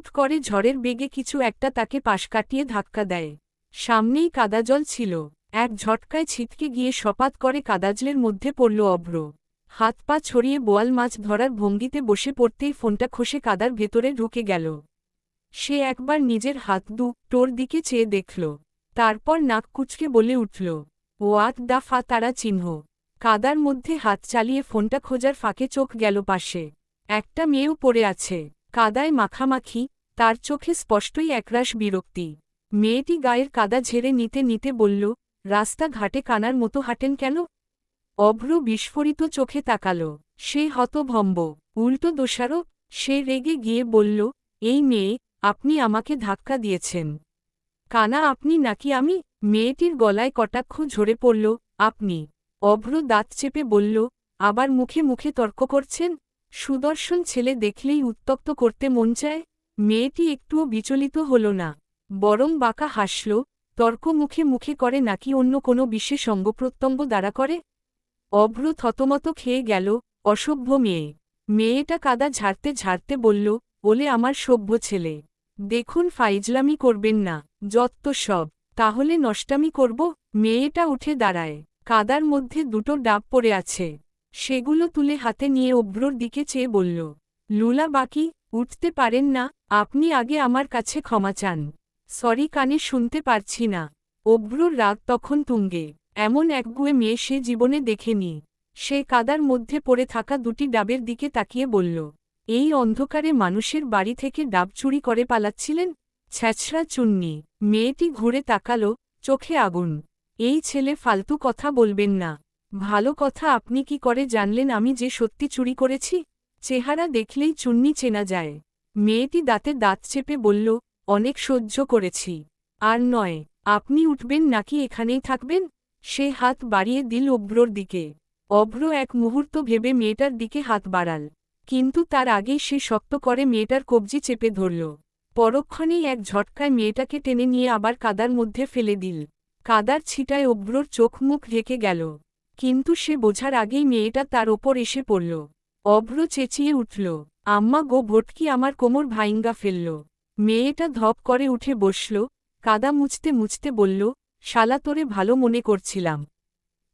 হুট করে ঝড়ের বেগে কিছু একটা তাকে পাশ কাটিয়ে ধাক্কা দেয়। সামনেই কাদাজল ছিল। এক ঝটকায় ছিটকে গিয়ে সপাত করে কাদাজলের মধ্যে পড়ল অভ্র। হাত পা ছড়িয়ে বোয়াল মাছ ধরার ভঙ্গিতে বসে পড়তেই ফোনটা খসে কাদার ভেতরে ঢুকে গেল। সে একবার নিজের হাত দু টোর দিকে চেয়ে দেখল। তারপর নাক কুচকে বলে উঠল ওয়াত দা ফা তারা চিহ্ন। কাদার মধ্যে হাত চালিয়ে ফোনটা খোঁজার ফাঁকে চোখ গেল পাশে। একটা মেয়েও পড়ে আছে। কাদায় মাখামাখি, তার চোখে স্পষ্টই একরাশ বিরক্তি। মেয়েটি গায়ের কাদা ঝেড়ে নিতে নিতে বলল, রাস্তা ঘাটে কানার মতো হাঁটেন কেন? অভ্র বিস্ফোরিত চোখে তাকাল। সে হতভম্ব, উল্টো দোষারোপ সে রেগে গিয়ে বলল, এই মেয়ে, আপনি আমাকে ধাক্কা দিয়েছেন। কানা, আপনি নাকি আমি? মেয়েটির গলায় কটাক্ষ ঝরে পড়ল, আপনি। অভ্র দাঁত চেপে বলল, আবার মুখে মুখে তর্ক করছেন? সুদর্শন ছেলে দেখলেই উত্তক্ত করতে মন চায়, মেয়েটি একটুও বিচলিত হল না। বরং বাঁকা হাসল, তর্ক মুখে মুখে করে নাকি অন্য কোনো বিশেষ অঙ্গপ্রত্যঙ্গ দ্বারা করে? অভ্র থতমত খেয়ে গেল, অসভ্য মেয়ে। মেয়েটা কাদা ঝাড়তে ঝাড়তে বলল বলে আমার সভ্য ছেলে, দেখুন ফাইজলামি করবেন না, যত্ত সব, তাহলে নষ্টামি করব? মেয়েটা উঠে দাঁড়ায়, কাদার মধ্যে দুটো ডাব পড়ে আছে। সেগুলো তুলে হাতে নিয়ে অভ্রর দিকে চেয়ে বলল, লুলা বাকি, উঠতে পারেন না, আপনি আগে আমার কাছে ক্ষমা চান। সরি কানে শুনতে পারছি না। অভ্রর রাগ তখন তুঙ্গে। এমন একগুয়ে মেয়ে সে জীবনে দেখেনি। সে কাদার মধ্যে পড়ে থাকা দুটি ডাবের দিকে তাকিয়ে বলল, এই অন্ধকারে মানুষের বাড়ি থেকে ডাব চুরি করে পালাচ্ছিলেন? ছ্যাছড়া চুন্নি, মেয়েটি ঘুরে তাকালো, চোখে আগুন। এই ছেলে ফালতু কথা বলবেন না। ভালো কথা আপনি কি করে জানলেন আমি যে সত্যি চুরি করেছি? চেহারা দেখলেই চুন্নি চেনা যায়। মেয়েটি দাঁতে দাঁত চেপে বলল, অনেক সহ্য করেছি। আর নয়, আপনি উঠবেন নাকি এখানেই থাকবেন? সে হাত বাড়িয়ে দিল অভ্রর দিকে। অভ্র এক মুহূর্ত ভেবে মেয়েটার দিকে হাত বাড়াল। কিন্তু তার আগেই সে শক্ত করে মেয়েটার কবজি চেপে ধরল। পরক্ষণেই এক ঝটকায় মেয়েটাকে টেনে নিয়ে আবার কাদার মধ্যে ফেলে দিল। কাদার ছিটায় অভ্রর চোখ মুখ ঢেকে গেল। কিন্তু সে বোঝার আগেই মেয়েটা তার ওপর এসে পড়ল। অভ্র চেঁচিয়ে উঠল, আম্মা গো, ভটকি আমার কোমর ভাইঙ্গা ফেলল। মেয়েটা ধপ করে উঠে বসল, কাদা মুছতে মুছতে বলল, শালা তোরে ভালো মনে করছিলাম।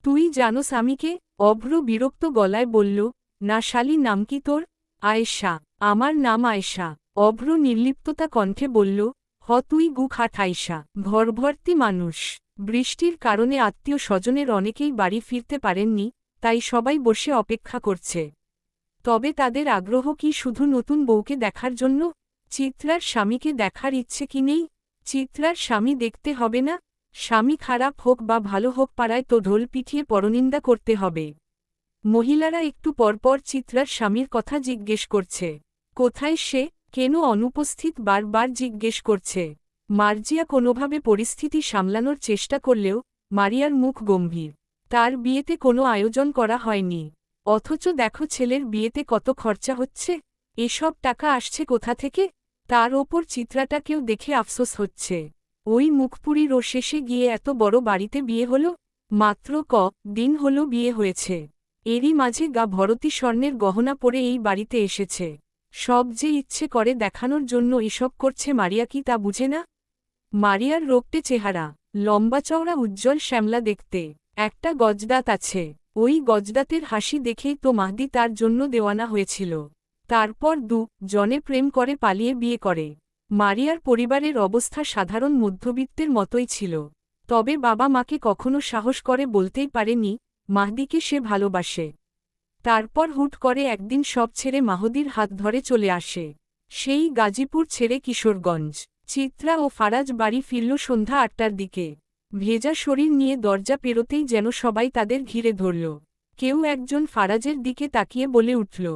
তুই জানোস স্বামীকে? অভ্র বিরক্ত গলায় বলল, না শালি, নাম কি তোর? আয়েশা, আমার নাম আয়েশা। অভ্র নির্লিপ্ততা কণ্ঠে বলল, হ, তুই গু খাঠাইশা ভরভর্তি মানুষ। বৃষ্টির কারণে আত্মীয় স্বজনের অনেকেই বাড়ি ফিরতে পারেননি, তাই সবাই বসে অপেক্ষা করছে। তবে তাদের আগ্রহ কি শুধু নতুন বউকে দেখার জন্য? চিত্রার স্বামীকে দেখার ইচ্ছে কি নেই? চিত্রার স্বামী দেখতে হবে না। স্বামী খারাপ হোক বা ভালো হোক পাড়ায় তো ঢোল পিঠিয়ে পরনিন্দা করতে হবে। মহিলারা একটু পরপর চিত্রার স্বামীর কথা জিজ্ঞেস করছে। কোথায় সে? কেন অনুপস্থিত? বারবার জিজ্ঞেস করছে। মার্জিয়া কোনোভাবে পরিস্থিতি সামলানোর চেষ্টা করলেও মারিয়ার মুখ গম্ভীর। তার বিয়েতে কোনো আয়োজন করা হয়নি। অথচ দেখো ছেলের বিয়েতে কত খরচা হচ্ছে? এসব টাকা আসছে কোথা থেকে? তার ওপর চিত্রাটাকেও দেখে আফসোস হচ্ছে। ওই মুখপুরীর ও শেষে গিয়ে এত বড় বাড়িতে বিয়ে হল? মাত্র ক দিন হল বিয়ে হয়েছে। এরই মাঝে গা ভরতী স্বর্ণের গহনা পরে এই বাড়িতে এসেছে। সব যে ইচ্ছে করে দেখানোর জন্য এসব করছে মারিয়া কি তা বুঝে না? মারিয়ার রোগটে চেহারা, লম্বা চওড়া, উজ্জ্বল শ্যামলা দেখতে। একটা গজদাত আছে। ওই গজদাতের হাসি দেখেই তো মাহদি তার জন্য দেওয়ানা হয়েছিল। তারপর দু, জনে প্রেম করে, পালিয়ে বিয়ে করে। মারিয়ার পরিবারের অবস্থা সাধারণ মধ্যবিত্তের মতোই ছিল। তবে বাবা মাকে কখনো সাহস করে বলতেই পারেনি, মাহদিকে সে ভালোবাসে। তারপর হুট করে একদিন সব ছেড়ে মাহদির হাত ধরে চলে আসে। সেই গাজীপুর ছেড়ে কিশোরগঞ্জ। চিত্রা ও ফারাজ বাড়ি ফিরল সন্ধ্যা আটটার দিকে। ভেজা শরীর নিয়ে দরজা পেরোতেই যেন সবাই তাদের ঘিরে ধরল। কেউ একজন ফারাজের দিকে তাকিয়ে বলে উঠল,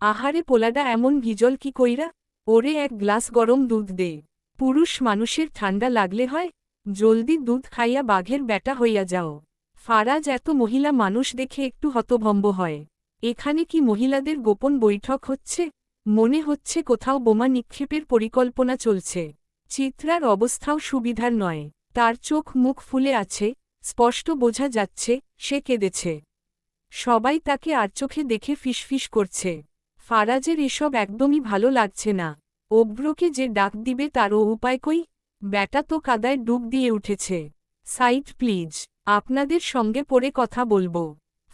আহারে পোলাডা, এমন ভিজল কি কইরা? ওরে এক গ্লাস গরম দুধ দে। পুরুষ মানুষের ঠান্ডা লাগলে হয়, জলদি দুধ খাইয়া বাঘের ব্যাটা হইয়া যাও। ফারাজ এত মহিলা মানুষ দেখে একটু হতভম্ব হয়। এখানে কি মহিলাদের গোপন বৈঠক হচ্ছে? মনে হচ্ছে কোথাও বোমা নিক্ষেপের পরিকল্পনা চলছে। চিত্রার অবস্থাও সুবিধার নয়। তার চোখ মুখ ফুলে আছে, স্পষ্ট বোঝা যাচ্ছে, সে কেঁদেছে। সবাই তাকে আর চোখে দেখে ফিসফিস করছে। ফারাজের এসব একদমই ভালো লাগছে না। অভ্রকে যে ডাক দিবে তারও উপায় কই? ব্যাটা তো কাদায় ডুব দিয়ে উঠেছে। সাইট প্লিজ, আপনাদের সঙ্গে পরে কথা বলব।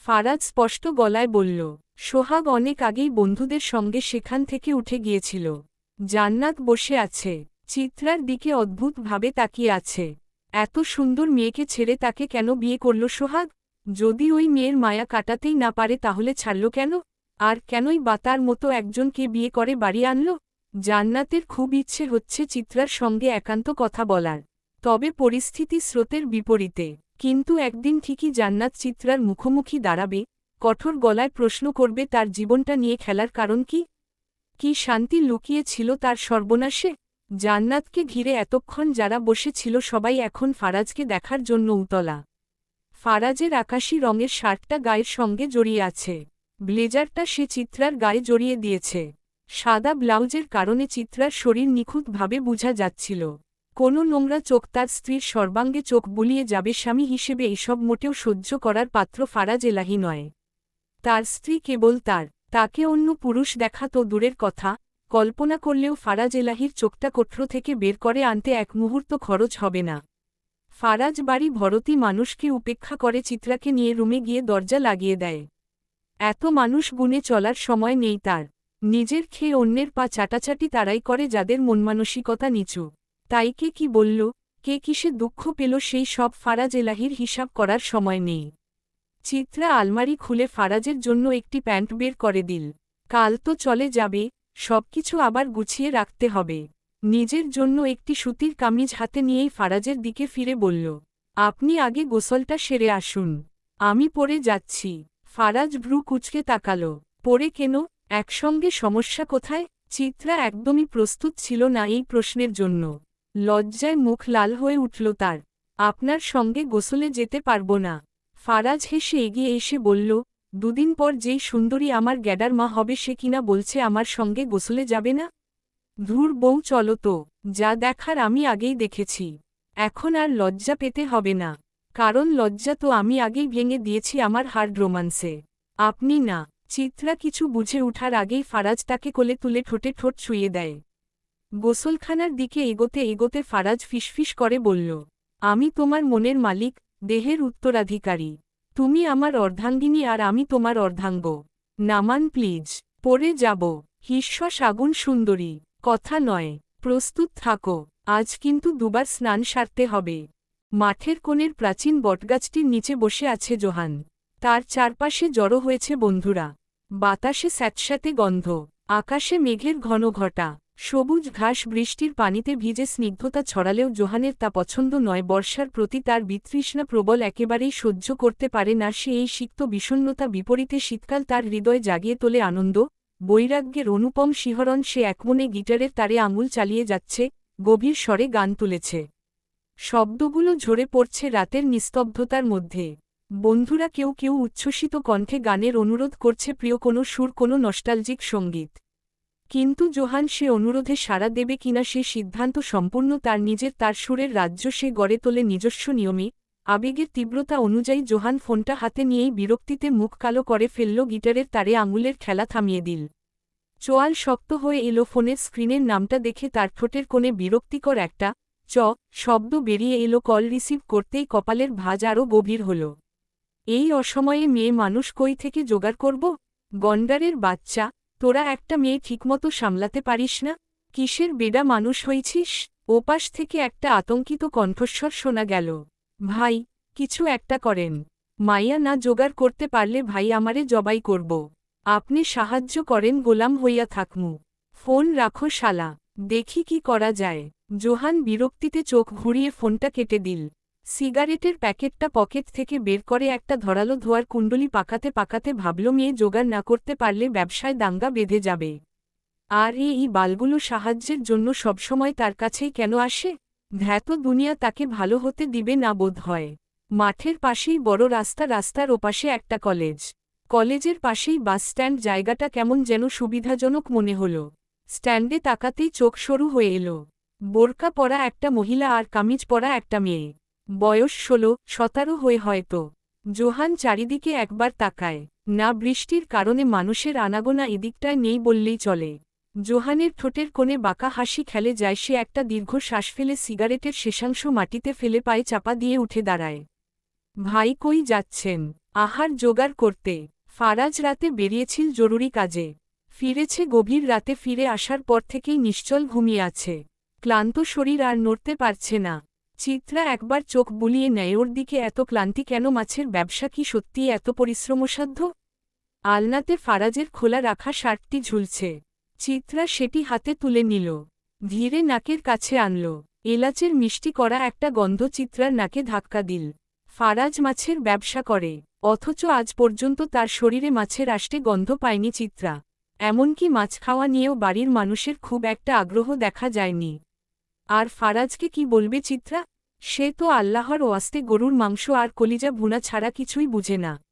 ফারাজ স্পষ্ট গলায় বলল, সোহাগ অনেক আগেই বন্ধুদের সঙ্গে সেখান থেকে উঠে গিয়েছিল। জান্নাত বসে আছে। চিত্রার দিকে অদ্ভুতভাবে তাকিয়ে আছে। এত সুন্দর মেয়েকে ছেড়ে তাকে কেন বিয়ে করল সোহাগ? যদি ওই মেয়ের মায়া কাটাতেই না পারে তাহলে ছাড়ল কেন? আর কেনই বা তার মতো একজনকে বিয়ে করে বাড়ি আনল? জান্নাতের খুব ইচ্ছে হচ্ছে চিত্রার সঙ্গে একান্ত কথা বলার। তবে পরিস্থিতি স্রোতের বিপরীতে। কিন্তু একদিন ঠিকই জান্নাত চিত্রার মুখোমুখি দাঁড়াবে, কঠোর গলায় প্রশ্ন করবে তার জীবনটা নিয়ে খেলার কারণ কি? কি শান্তি লুকিয়ে ছিল তার সর্বনাশে? জান্নাতকে ঘিরে এতক্ষণ যারা বসেছিল সবাই এখন ফারাজকে দেখার জন্য উতলা। ফারাজের আকাশি রঙের শার্টটা গায়ের সঙ্গে জড়িয়ে আছে। ব্লেজারটা সে চিত্রার গায়ে জড়িয়ে দিয়েছে। সাদা ব্লাউজের কারণে চিত্রার শরীর নিখুঁতভাবে বোঝা যাচ্ছিল। কোনো নোংরা চোখ তার স্ত্রীর সর্বাঙ্গে চোখ বুলিয়ে যাবে স্বামী হিসেবে এসব মোটেও সহ্য করার পাত্র ফারাজ এলাহি নয়। তার স্ত্রী কেবল তার। তাকে অন্য পুরুষ দেখা তো দূরের কথা কল্পনা করলেও ফারাজ এলাহির চোখটা কোঠর থেকে বের করে আনতে এক মুহূর্ত খরচ হবে না। ফারাজ বাড়ি ভরতি মানুষকে উপেক্ষা করে চিত্রাকে নিয়ে রুমে গিয়ে দরজা লাগিয়ে দেয়। এত মানুষ গুনে চলার সময় নেই তার। নিজের খেয়ে অন্যের পা চাটাচাটি তারাই করে যাদের মনমানসিকতা নিচু। তাই কে কি বলল, কে কিসে দুঃখ পেল সেই সব ফারাজ এলাহির হিসাব করার সময় নেই। চিত্রা আলমারি খুলে ফারাজের জন্য একটি প্যান্ট বের করে দিল। কাল তো চলে যাবে সবকিছু আবার গুছিয়ে রাখতে হবে। নিজের জন্য একটি সুতির কামিজ হাতে নিয়েই ফারাজের দিকে ফিরে বলল, আপনি আগে গোসলটা সেরে আসুন। আমি পরে যাচ্ছি। ফারাজ ভ্রু কুচকে তাকাল, পরে কেন? একসঙ্গে সমস্যা কোথায়? চিত্রা একদমই প্রস্তুত ছিল না এই প্রশ্নের জন্য। লজ্জায় মুখ লাল হয়ে উঠল তার, আপনার সঙ্গে গোসলে যেতে পারব না। ফারাজ হেসে এগিয়ে এসে বলল দুদিন পর যেই সুন্দরী আমার গ্যাডার মা হবে সে কিনা বলছে আমার সঙ্গে গোসলে যাবে না? ধুর বউ, চলো তো। যা দেখার আমি আগেই দেখেছি। এখন আর লজ্জা পেতে হবে না। কারণ লজ্জা তো আমি আগেই ভেঙে দিয়েছি আমার হার্ড রোমান্সে আপনি না, চিত্রা কিছু বুঝে উঠার আগেই ফারাজ তাকে কোলে তুলে ঠোঁটে ঠোঁট ছুঁয়ে দেয়। গোসলখানার দিকে এগোতে এগোতে ফারাজ ফিসফিস করে বলল, আমি তোমার মনের মালিক, দেহের উত্তরাধিকারী। তুমি আমার অর্ধাঙ্গিনী আর আমি তোমার অর্ধাঙ্গ। নামান, প্লিজ পরে যাব। হিস্বাস আগুন সুন্দরী। কথা নয়। প্রস্তুত থাকো। আজ কিন্তু দুবার স্নান সারতে হবে। মাঠের কোণের প্রাচীন বটগাছটির নিচে বসে আছে জোহান। তার চারপাশে জড়ো হয়েছে বন্ধুরা। বাতাসে স্যাঁতস্যাঁতে গন্ধ। আকাশে মেঘের ঘন ঘটা সবুজ ঘাস বৃষ্টির পানিতে ভিজে স্নিগ্ধতা ছড়ালেও জোহানের তা পছন্দ নয়। বর্ষার প্রতি তার বিতৃষ্ণা প্রবল, একেবারেই সহ্য করতে পারে না সে এই সিক্ত বিষণ্নতা বিপরীতে শীতকাল তার হৃদয় জাগিয়ে তোলে আনন্দ। বৈরাগ্যের অনুপম শিহরণ সে একমনে গিটারের তারে আঙুল চালিয়ে যাচ্ছে, গভীর স্বরে গান তুলেছে। শব্দগুলো ঝরে পড়ছে রাতের নিস্তব্ধতার মধ্যে। বন্ধুরা কেউ কেউ উচ্ছ্বসিত কণ্ঠে গানের অনুরোধ করছে প্রিয় কোনো সুর, কোনো নস্টালজিক সংগীত। কিন্তু জোহান সে অনুরোধে সাড়া দেবে কিনা সে সিদ্ধান্ত সম্পূর্ণ তার নিজের, তার সুরের রাজ্য সে গড়ে তোলে নিজস্ব নিয়মে। আবেগের তীব্রতা অনুযায়ী জোহান ফোনটা হাতে নিয়েই বিরক্তিতে মুখ কালো করে ফেলল গিটারের তারে আঙুলের খেলা থামিয়ে দিল। চোয়াল শক্ত হয়ে এলো ফোনের স্ক্রিনের নামটা দেখে তার ঠোঁটের কোণে বিরক্তিকর একটা চ শব্দ বেরিয়ে এলো কল রিসিভ করতেই কপালের ভাজ আরও গভীর হল। এই অসময়ে মেয়ে মানুষ কই থেকে জোগাড় করব? গন্ডারের বাচ্চা তোরা একটা মেয়ে ঠিকমতো সামলাতে পারিস না? কিসের বেডা মানুষ হয়েছিস? ওপাশ থেকে একটা আতঙ্কিত কণ্ঠস্বর শোনা গেল। ভাই, কিছু একটা করেন। মাইয়া না জোগাড় করতে পারলে ভাই আমারে জবাই করব। আপনি সাহায্য করেন গোলাম হইয়া থাকমু। ফোন রাখো শালা। দেখি কি করা যায়। জোহান বিরক্তিতে চোখ ঘুরিয়ে ফোনটা কেটে দিল। সিগারেটের প্যাকেটটা পকেট থেকে বের করে একটা ধরালো ধোয়ার কুণ্ডলি পাকাতে পাকাতে ভাবল, মেয়ে, জোগাড় না করতে পারলে ব্যবসায় দাঙ্গা বেঁধে যাবে। আর এই বালগুলো সাহায্যের জন্য সবসময় তার কাছেই কেন আসে? ধ্যাত দুনিয়া তাকে ভালো হতে দিবে না বোধ হয়। মাঠের পাশেই বড় রাস্তা, রাস্তার ওপাশে একটা কলেজ। কলেজের পাশেই বাসস্ট্যান্ড জায়গাটা কেমন যেন সুবিধাজনক মনে হল। স্ট্যান্ডে তাকাতেই চোখ সরু হয়ে এলো। বোরকা পরা একটা মহিলা আর কামিজ পরা একটা মেয়ে। বয়স ষোলো, সতেরো হয়ে হয়তো। জোহান চারিদিকে একবার তাকায়। না বৃষ্টির কারণে মানুষের আনাগোনা এদিকটায় নেই বললেই চলে। জোহানের ঠোঁটের কোণে বাঁকা হাসি খেলে যায় সে একটা দীর্ঘ শ্বাস ফেলে সিগারেটের শেষাংশ মাটিতে ফেলে পায়ে চাপা দিয়ে উঠে দাঁড়ায়। ভাই কই যাচ্ছেন? আহার জোগাড় করতে। ফারাজ রাতে বেরিয়েছিল জরুরি কাজে। ফিরেছে গভীর রাতে ফিরে আসার পর থেকেই নিশ্চল ঘুমিয়ে আছে। ক্লান্ত শরীর আর নড়তে পারছে না। চিত্রা একবার চোখ বুলিয়ে নেয় ওর দিকে এত ক্লান্তি কেন? মাছের ব্যবসা কি সত্যিই এত পরিশ্রমসাধ্য? আলনাতে ফারাজের খোলা রাখা শার্টটি ঝুলছে। চিত্রা সেটি হাতে তুলে নিল। ধীরে নাকের কাছে আনল। এলাচের মিষ্টি করা একটা গন্ধ চিত্রার নাকে ধাক্কা দিল। ফারাজ মাছের ব্যবসা করে। অথচ আজ পর্যন্ত তার শরীরে মাছের আষ্টে গন্ধ পায়নি চিত্রা। এমনকি মাছ খাওয়া নিয়েও বাড়ির মানুষের খুব একটা আগ্রহ দেখা যায়নি। আর ফারাজকে কি বলবে চিত্রা? সে তো আল্লাহর ওয়াস্তে গরুর মাংস আর কলিজা ভুনা ছাড়া কিছুই বুঝে না।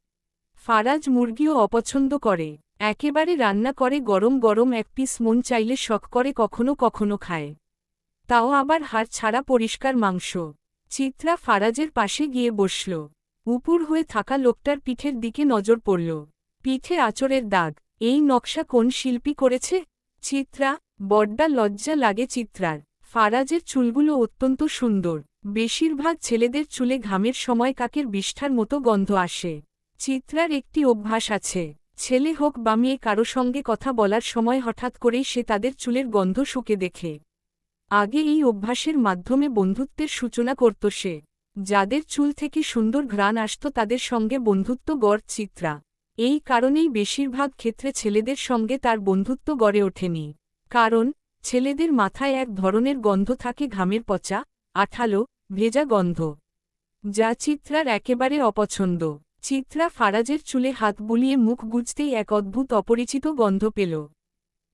ফারাজ মুরগিও অপছন্দ করে। একেবারে রান্না করে গরম গরম এক পিস মন চাইলে শখ করে কখনো কখনো খায়। তাও আবার হাড় ছাড়া পরিষ্কার মাংস। চিত্রা ফারাজের পাশে গিয়ে বসল। উপুর হয়ে থাকা লোকটার পিঠের দিকে নজর পড়ল। পিঠে আচরের দাগ। এই নকশা কোন শিল্পী করেছে? চিত্রা, বড্ডা লজ্জা লাগে চিত্রার। ফারাজের চুলগুলো অত্যন্ত সুন্দর। বেশিরভাগ ছেলেদের চুলে ঘামের সময় কাকের বিষ্ঠার মতো গন্ধ আসে। চিত্রার একটি অভ্যাস আছে। ছেলে হোক বা মেয়ে কারও সঙ্গে কথা বলার সময় হঠাৎ করেই সে তাদের চুলের গন্ধ শুকে দেখে। আগে এই অভ্যাসের মাধ্যমে বন্ধুত্বের সূচনা করত সে। যাদের চুল থেকে সুন্দর ঘ্রাণ আসত তাদের সঙ্গে বন্ধুত্ব গড় চিত্রা। এই কারণেই বেশিরভাগ ক্ষেত্রে ছেলেদের সঙ্গে তার বন্ধুত্ব গড়ে ওঠেনি। কারণ ছেলেদের মাথায় এক ধরনের গন্ধ থাকে ঘামের পচা, আঠালো, ভেজা গন্ধ। যা চিত্রার একেবারে অপছন্দ। চিত্রা ফারাজের চুলে হাত বুলিয়ে মুখ গুজতেই এক অদ্ভুত অপরিচিত গন্ধ পেল।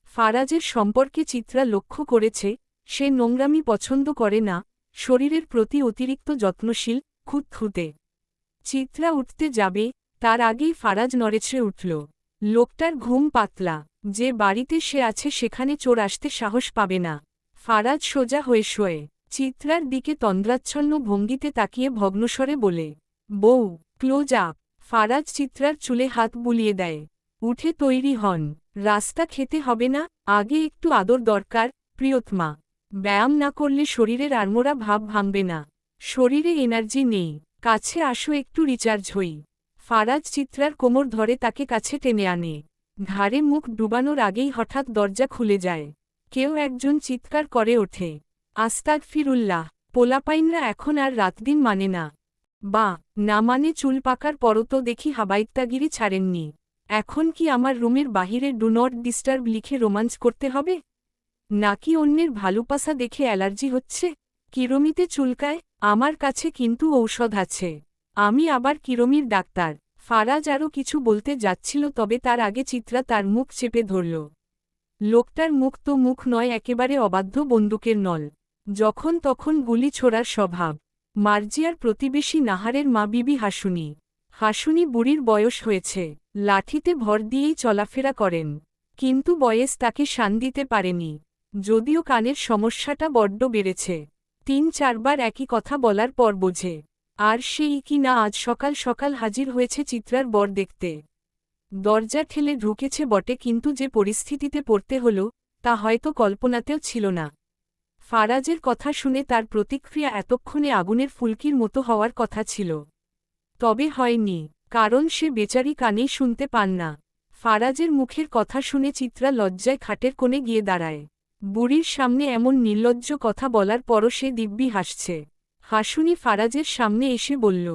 ফারাজের সম্পর্কে চিত্রা লক্ষ্য করেছে, সে নোংরামি পছন্দ করে না, শরীরের প্রতি অতিরিক্ত যত্নশীল, খুঁতখুঁতে। চিত্রা উঠতে যাবে, তার আগেই ফারাজ নড়েছে উঠল। লোকটার ঘুম পাতলা। যে বাড়িতে সে আছে সেখানে চোর আসতে সাহস পাবে না। ফারাজ সোজা হয়ে শোয়ে। চিত্রার দিকে তন্দ্রাচ্ছন্ন ভঙ্গিতে তাকিয়ে ভগ্নস্বরে বলে, বউ, ক্লোজ আপ। ফারাজ চিত্রার চুলে হাত বুলিয়ে দেয়। উঠে তৈরি হন। রাস্তা খেতে হবে না, আগে একটু আদর দরকার, প্রিয়তমা। ব্যায়াম না করলে শরীরের আড়মোড়া ভাব ভাঙবে না। শরীরে এনার্জি নেই। কাছে আসো, একটু রিচার্জ হই। ফারাজ চিত্রার কোমর ধরে তাকে কাছে টেনে আনে। ঘাড়ে মুখ ডুবানোর আগেই হঠাৎ দরজা খুলে যায়। কেউ একজন চিৎকার করে ওঠে। আস্তাক ফিরুল্লাহ পোলাপাইনরা এখন আর রাতদিন মানে না। বা, না মানে চুল পাকার পরও তো দেখি হাবাইত্তাগিরি ছাড়েননি। এখন কি আমার রুমের বাহিরে ডু নট ডিস্টার্ব লিখে রোমাঞ্চ করতে হবে? নাকি অন্যের ভালোবাসা দেখে অ্যালার্জি হচ্ছে? কিরমিতে চুলকায়, আমার কাছে কিন্তু ঔষধ আছে। আমি আবার কিরমির ডাক্তার। ফারাজ আরও কিছু বলতে যাচ্ছিল তবে তার আগে চিত্রা তার মুখ চেপে ধরল। লোকটার মুখ তো মুখ নয়, একেবারে অবাধ্য বন্দুকের নল। যখন তখন গুলি ছোড়ার স্বভাব। মার্জিয়ার প্রতিবেশী নাহারের মা বিবি হাসুনি। হাসুনি বুড়ির বয়স হয়েছে। লাঠিতে ভর দিয়েই চলাফেরা করেন। কিন্তু বয়েস তাকে শান দিতে পারেনি। যদিও কানের সমস্যাটা বড্ড বেড়েছে। তিন চারবার একই কথা বলার পর বোঝে। আর সেই কি না আজ সকাল সকাল হাজির হয়েছে চিত্রার বর দেখতে। দরজা ঠেলে ঢুকেছে বটে, কিন্তু যে পরিস্থিতিতে পড়তে হল, তা হয়তো কল্পনাতেও ছিল না। ফারাজের কথা শুনে তার প্রতিক্রিয়া এতক্ষণে আগুনের ফুলকির মতো হওয়ার কথা ছিল। তবে হয়নি, কারণ সে বেচারি কানেই শুনতে পান না। ফারাজের মুখের কথা শুনে চিত্রা লজ্জায় খাটের কোণে গিয়ে দাঁড়ায়। বুড়ির সামনে এমন নির্লজ্জ কথা বলার পরও সে দিব্যি হাসছে। হাসুনি ফারাজের সামনে এসে বলল,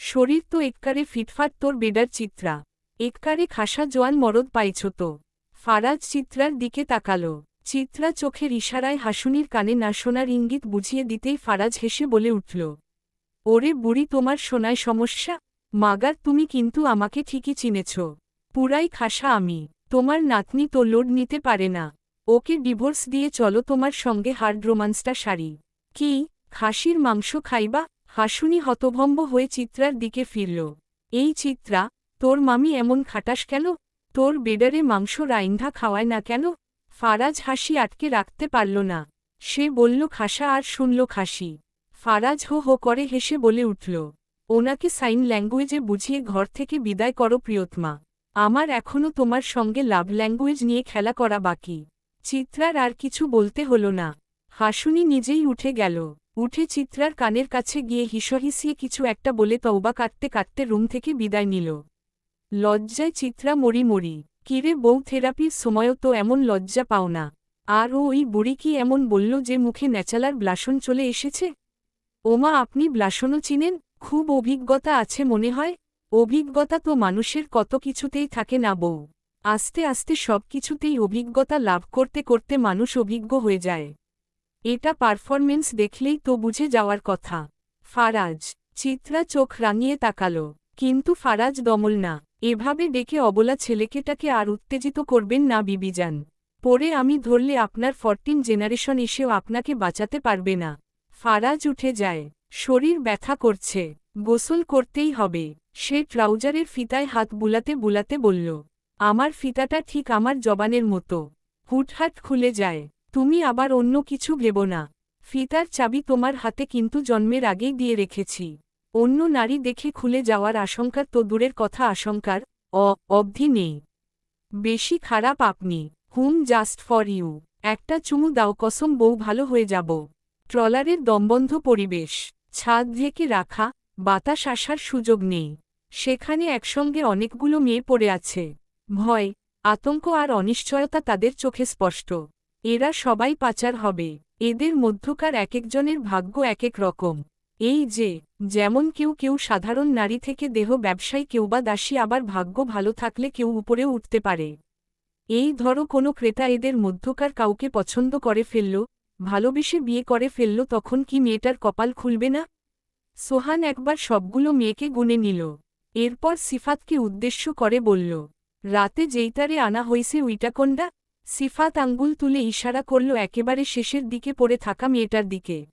শরীর তো এককারে ফিটফাট তোর বেডার চিত্রা। এককারে খাসা জোয়ান মরদ পাইছ তো। ফারাজ চিত্রার দিকে তাকাল। চিত্রা চোখের ইশারায় হাসুনির কানে না শোনার ইঙ্গিত বুঝিয়ে দিতেই ফারাজ হেসে বলে উঠল, ওরে বুড়ি, তোমার শোনায় সমস্যা? মাগার, তুমি কিন্তু আমাকে ঠিকই চিনেছ। পুরাই খাসা আমি। তোমার নাতনি তো লোড নিতে পারে না। ওকে ডিভোর্স দিয়ে চলো তোমার সঙ্গে হার্ড রোমান্সটা সারি। কি? খাসির মাংস খাইবা? হাসুনি হতভম্ব হয়ে চিত্রার দিকে ফিরল। এই চিত্রা, তোর মামি এমন খাটাস কেন? তোর বেডারে মাংস রাইন্ধা খাওয়ায় না কেন? ফারাজ হাসি আটকে রাখতে পারল না। সে বলল, খাসা আর শুনল খাসি। ফারাজ হো হো করে হেসে বলে উঠল, ওনাকে সাইন ল্যাঙ্গুয়েজে বুঝিয়ে ঘর থেকে বিদায় করো প্রিয়তমা। আমার এখনও তোমার সঙ্গে লাভ ল্যাঙ্গুয়েজ নিয়ে খেলা করা বাকি। চিত্রার আর কিছু বলতে হলো না। হাসুনি নিজেই উঠে গেল। উঠে চিত্রার কানের কাছে গিয়ে হিসহিসিয়ে কিছু একটা বলে তওবা কাটতে কাটতে রুম থেকে বিদায় নিল। লজ্জায় চিত্রা মরি মরি, কিরে বউ, থেরাপির সময়ও তো এমন লজ্জা পাও না। আর ওই বুড়ি কি এমন বলল যে মুখে ন্যাচালার ব্লাসন চলে এসেছে? ওমা, আপনি ব্লাসনও চিনেন? খুব অভিজ্ঞতা আছে মনে হয়। অভিজ্ঞতা তো মানুষের কত কিছুতেই থাকে না বউ। আস্তে আস্তে সব কিছুতেই অভিজ্ঞতা লাভ করতে করতে মানুষ অভিজ্ঞ হয়ে যায়। এটা পারফরমেন্স দেখলেই তো বুঝে যাওয়ার কথা। ফারাজ, চিত্রা চোখ রাঙিয়ে তাকালো। কিন্তু ফারাজ দমল না। এভাবে ডেকে অবলা ছেলেকেটাকে আর উত্তেজিত করবেন না বিবিজান। পরে আমি ধরলে আপনার ফরটিন জেনারেশন এসেও আপনাকে বাঁচাতে পারবে না। ফারাজ উঠে যায়। শরীর ব্যথা করছে। গোসল করতেই হবে। সে ট্রাউজারের ফিতায় হাত বুলাতে বুলাতে বলল, আমার ফিতাটা ঠিক আমার জবানের মতো। হুটহাট খুলে যায়। তুমি আবার অন্য কিছু ভেব না। ফিতার চাবি তোমার হাতে কিন্তু জন্মের আগেই দিয়ে রেখেছি। অন্য নারী দেখে খুলে যাওয়ার আশঙ্কার তো দূরের কথা আশঙ্কার, অ, অবধি নেই। বেশি খারাপ আপনি, হুম, জাস্ট ফর ইউ। একটা চুমু দাও, কসম, বউ ভালো হয়ে যাব। ট্রলারের দমবন্ধ পরিবেশ, ছাদ ঢেকে রাখা, বাতাস আসার সুযোগ নেই। সেখানে একসঙ্গে অনেকগুলো মেয়ে পড়ে আছে। ভয়, আতঙ্ক আর অনিশ্চয়তা তাদের চোখে স্পষ্ট। এরা সবাই পাচার হবে। এদের মধ্যকার একেকজনের ভাগ্য এক এক রকম। এই যে, যেমন কেউ কেউ সাধারণ নারী থেকে দেহ ব্যবসায়ী কেউ বা দাসী আবার ভাগ্য ভালো থাকলে কেউ উপরেও উঠতে পারে। এই ধরো কোনো ক্রেতা এদের মধ্যকার কাউকে পছন্দ করে ফেলল, ভালোবেসে বিয়ে করে ফেলল, তখন কি মেয়েটার কপাল খুলবে না? সোহান একবার সবগুলো মেয়েকে গুনে নিল। এরপর সিফাতকে উদ্দেশ্য করে বলল, রাতে যেইটারে আনা হইছে উইটাকন্ডা সিফাত আঙ্গুল তুলে ইশারা করল, একেবারে শেষের দিকে পড়ে থাকা মেয়েটার দিকে।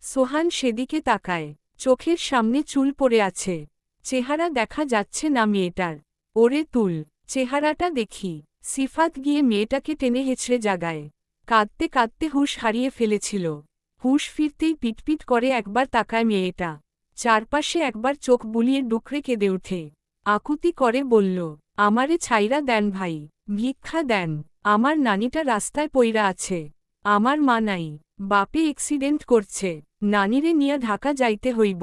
সোহান সেদিকে তাকায়। চোখের সামনে চুল পড়ে আছে। চেহারা দেখা যাচ্ছে না মেয়েটার। ওরে তুল, চেহারাটা দেখি। সিফাত গিয়ে মেয়েটাকে টেনে হেঁচড়ে জাগায়। কাঁদতে কাঁদতে হুশ হারিয়ে ফেলেছিল। হুশ ফিরতেই পিটপিট করে একবার তাকায় মেয়েটা। চারপাশে একবার চোখ বুলিয়ে ডুকরে কেঁদে ওঠে। আকুতি করে বলল, আমারে ছাইরা দেন ভাই। ভিক্ষা দেন। আমার নানিটা রাস্তায় পইরা আছে। আমার মা নাই। বাপে এক্সিডেন্ট করছে। নানিরে নিয়ে ঢাকা যাইতে হইব।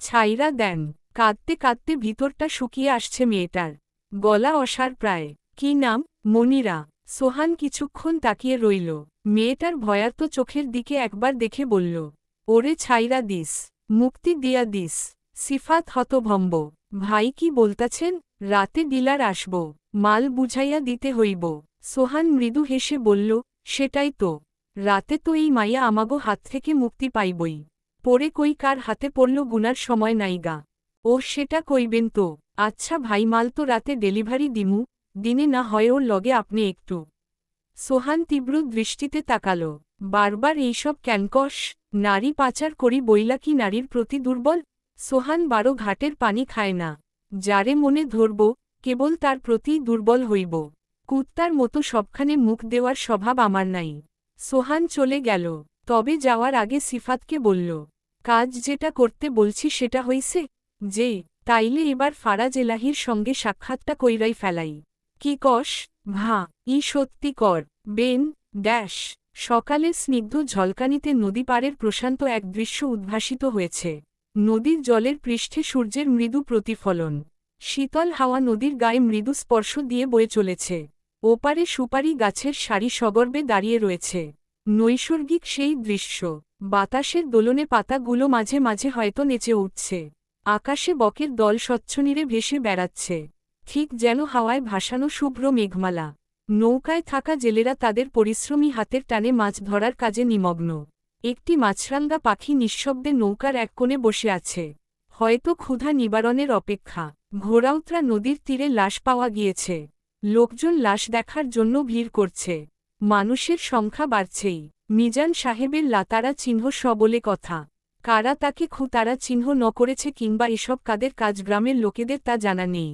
ছাইরা দেন। কাঁদতে কাঁদতে ভিতরটা শুকিয়ে আসছে মেয়েটার। গলা অসার প্রায়। কি নাম? মনিরা। সোহান কিছুক্ষণ তাকিয়ে রইল। মেয়েটার ভয়ার্ত চোখের দিকে একবার দেখে বলল, ওরে ছাইরা দিস। মুক্তি দিয়া দিস। সিফাত হতভম্ব। ভাই কি বলতাছেন? রাতে ডিলার আসব। মাল বুঝাইয়া দিতে হইব। সোহান মৃদু হেসে বলল, সেটাই তো। রাতে তো এই মাইয়া আমাগো হাত থেকে মুক্তি পাইবই। পরে কই কার হাতে পড়ল গুনার সময় নাইগা ও সেটা কইবেন তো। আচ্ছা ভাই, মাল তো রাতে ডেলিভারি দিমু। দিনে না হয় ওর লগে আপনি একটু সোহান তীব্র দৃষ্টিতে তাকাল। বারবার এইসব ক্যানকস নারী পাচার করি বইলা কি নারীর প্রতি দুর্বল? সোহান বারো ঘাটের পানি খায় না। যারে মনে ধরব কেবল তার প্রতি দুর্বল হইব। কুত্তার মতো সবখানে মুখ দেওয়ার স্বভাব আমার নাই। সোহান চলে গেল। তবে যাওয়ার আগে সিফাতকে বলল, কাজ যেটা করতে বলছি সেটা হইছে? যে, তাইলে এবার ফারাজ এলাহির সঙ্গে সাক্ষাৎটা কইরাই ফেলাই। কি কস? ভা, ই সত্যি কর। বেন, ড্যাশ। সকালে স্নিগ্ধ ঝলকানিতে নদী পাড়ের প্রশান্ত এক দৃশ্য উদ্ভাসিত হয়েছে। নদীর জলের পৃষ্ঠে সূর্যের মৃদু প্রতিফলন। শীতল হাওয়া নদীর গায়ে মৃদু স্পর্শ দিয়ে বয়ে চলেছে। ওপারে সুপারি গাছের সারি সগর্বে দাঁড়িয়ে রয়েছে। নৈসর্গিক সেই দৃশ্য। বাতাসের দোলনে পাতাগুলো মাঝে মাঝে হয়তো নেচে উঠছে। আকাশে বকের দল স্বচ্ছনীরে ভেসে বেড়াচ্ছে। ঠিক যেন হাওয়ায় ভাসানো শুভ্র মেঘমালা। নৌকায় থাকা জেলেরা তাদের পরিশ্রমী হাতের টানে মাছ ধরার কাজে নিমগ্ন। একটি মাছরাঙ্গা পাখি নিঃশব্দে নৌকার এক কোণে বসে আছে। হয়তো ক্ষুধা নিবারণের অপেক্ষা। ঘোরাউত্রা নদীর তীরে লাশ পাওয়া গিয়েছে। লোকজন লাশ দেখার জন্য ভিড় করছে। মানুষের সংখ্যা বাড়ছেই। মিজান সাহেবের লাতারা চিহ্ন সবলে কথা। কারা তাকে খুতারা চিহ্ন ন করেছে কিংবা এসব কাদের কাজ গ্রামের লোকেদের তা জানা নেই।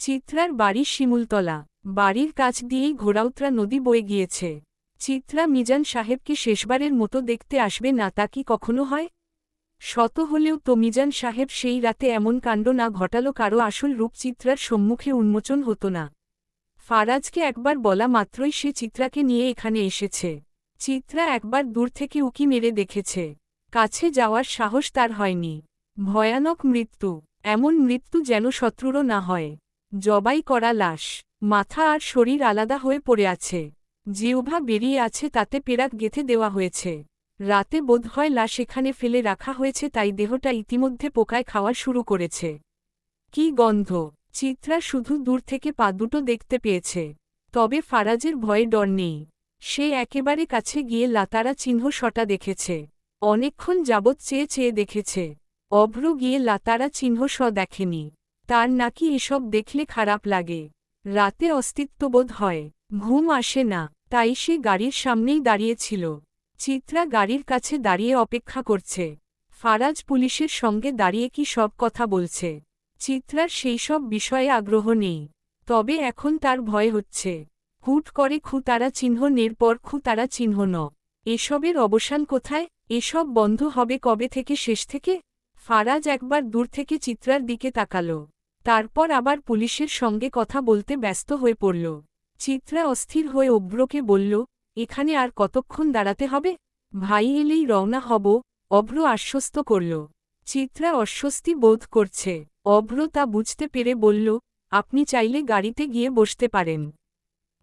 চিত্রার বাড়ির শিমুলতলা। বাড়ির কাছ দিয়েই ঘোরাউত্রা নদী বয়ে গিয়েছে। চিত্রা মিজান সাহেবকে শেষবারের মতো দেখতে আসবে না তা কি কখনো হয়? শত হলেও তমিজান সাহেব সেই রাতে এমন কাণ্ড না ঘটালো কারও আসল রূপচিত্রার সম্মুখে উন্মোচন হতো না। ফারাজকে একবার বলা মাত্রই সে চিত্রাকে নিয়ে এখানে এসেছে। চিত্রা একবার দূর থেকে উকি মেরে দেখেছে। কাছে যাওয়ার সাহস তার হয়নি। ভয়ানক মৃত্যু, এমন মৃত্যু যেন শত্রুরও না হয়। জবাই করা লাশ, মাথা আর শরীর আলাদা হয়ে পড়ে আছে। জিহ্বা বেরিয়ে আছে তাতে পেরাক গেথে দেওয়া হয়েছে। রাতে বোধহয় লাশ সেখানে ফেলে রাখা হয়েছে তাই দেহটা ইতিমধ্যে পোকায় খাওয়া শুরু করেছে। কি গন্ধ! চিত্রা শুধু দূর থেকে পা দুটো দেখতে পেয়েছে। তবে ফারাজের ভয়ে ডর নেই। সে একেবারে কাছে গিয়ে লাতারা চিহ্ন সটা দেখেছে। অনেকক্ষণ যাবৎ চেয়ে চেয়ে দেখেছে। অভ্র গিয়ে লাতারা চিহ্ন স দেখেনি। তার নাকি এসব দেখলে খারাপ লাগে। রাতে অস্তিত্ববোধ হয়। ঘুম আসে না, তাই সে গাড়ির সামনেই দাঁড়িয়েছিল চিত্রা গাড়ির কাছে দাঁড়িয়ে অপেক্ষা করছে। ফারাজ পুলিশের সঙ্গে দাঁড়িয়ে কি সব কথা বলছে? চিত্রার সেই সব বিষয়ে আগ্রহ নেই। তবে এখন তার ভয় হচ্ছে। হুট করে খু তারা চিহ্ন নের পর খু তারা চিহ্ন ন। এসবের অবসান কোথায়? এসব বন্ধ হবে কবে থেকে শেষ থেকে? ফারাজ একবার দূর থেকে চিত্রার দিকে তাকাল। তারপর আবার পুলিশের সঙ্গে কথা বলতে ব্যস্ত হয়ে পড়ল। চিত্রা অস্থির হয়ে অভ্রকে বলল এখানে আর কতক্ষণ দাঁড়াতে হবে? ভাই এলেই রওনা হব, অভ্র আশ্বস্ত করল। চিত্রা অস্বস্তি বোধ করছে। অভ্র তা বুঝতে পেরে বলল, আপনি চাইলে গাড়িতে গিয়ে বসতে পারেন।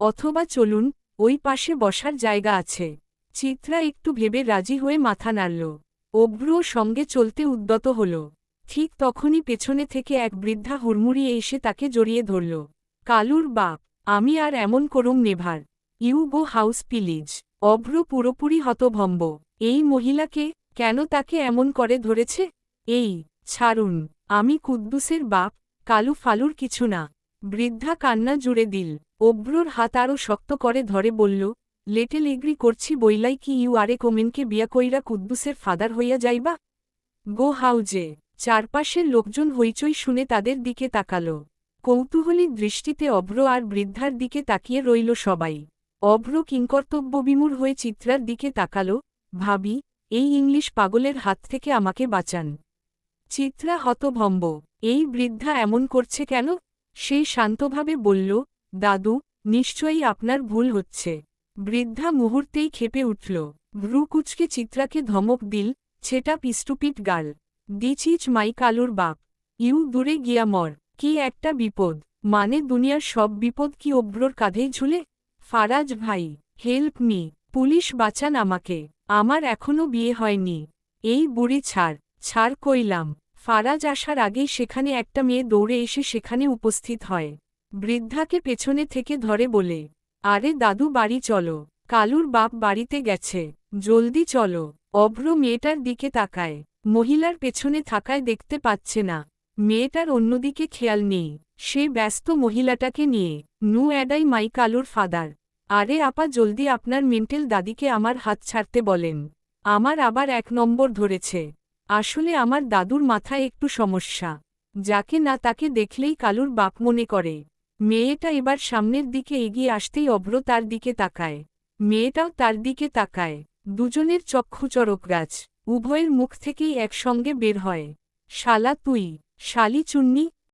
অথবা চলুন, ওই পাশে বসার জায়গা আছে। চিত্রা একটু ভেবে রাজি হয়ে মাথা নাড়ল। অভ্রও সঙ্গে চলতে উদ্যত হল। ঠিক তখনই পেছনে থেকে এক বৃদ্ধা হুড়মুড়িয়ে এসে তাকে জড়িয়ে ধরল। কালুর বাপ, আমি আর এমন করুম never. You go house please, Abhra পুরোপুরি হতভম্ব। এই মহিলাকে কেন তাকে এমন করে ধরেছে? এই, ছাড়ুন, আমি কুদ্দুসের বাপ, কালু ফালুর কিছু না। বৃদ্ধা কান্না জুড়ে দিল। অভ্রর হাত আরও শক্ত করে ধরে বলল, লেটেল এগ্রি করছি বইলাই কি ইউ আরে কোমেনকে বিয়া কইরা কুদ্দুসের ফাদার হইয়া যাইবা? গো হাউজে, চারপাশের লোকজন হইচই শুনে তাদের দিকে তাকাল। কৌতূহলী দৃষ্টিতে অভ্র আর বৃদ্ধার দিকে তাকিয়ে রইল সবাই। অভ্র কিংকর্তব্যবিমূর হয়ে চিত্রার দিকে তাকাল, ভাবি, এই ইংলিশ পাগলের হাত থেকে আমাকে বাঁচান। চিত্রা হতভম্ব। এই বৃদ্ধা এমন করছে কেন? সে শান্তভাবে বলল, দাদু, নিশ্চয়ই আপনার ভুল হচ্ছে। বৃদ্ধা মুহূর্তেই খেপে উঠল। ভ্রুকুচকে চিত্রাকে ধমক দিল, ছেটা পিস্টুপিট গাল। দিচিচ মাই কালুর বাপ। ইউ দূরে গিয়া মর। কি একটা বিপদ। মানে দুনিয়ার সব বিপদ কি অভ্রর কাঁধেই ঝুলে? ফারাজ ভাই হেল্প মি পুলিশ বাঁচান আমাকে, আমার এখনও বিয়ে হয়নি। এই বুড়ি ছাড় ছাড় কইলাম। ফারাজ আসার আগেই সেখানে একটা মেয়ে দৌড়ে এসে সেখানে উপস্থিত হয়। বৃদ্ধাকে পেছনে থেকে ধরে বলে, আরে দাদু বাড়ি চলো। কালুর বাপ বাড়িতে গেছে। জলদি চলো। অভ্র মেয়েটার দিকে তাকায়। মহিলার পেছনে থাকায় দেখতে পাচ্ছে না। মেয়েটার অন্যদিকে খেয়াল নেই। সে ব্যস্ত মহিলাটাকে নিয়ে, নু অ্যাডাই মাই কালুর ফাদার। আরে আপা জলদি আপনার মেন্টেল দাদিকে আমার হাত ছাড়তে বলেন। আমার আবার এক নম্বর ধরেছে। আসলে আমার দাদুর মাথায় একটু সমস্যা। যাকে না তাকে দেখলেই কালুর বাপ মনে করে। মেয়েটা এবার সামনের দিকে এগিয়ে আসতেই অভ্র তার দিকে তাকায়। মেয়েটাও তার দিকে তাকায়। দুজনের চক্ষু চরকগাছ উভয়ের মুখ থেকেই একসঙ্গে বের হয়। শালা তুই। শালি চুন্নি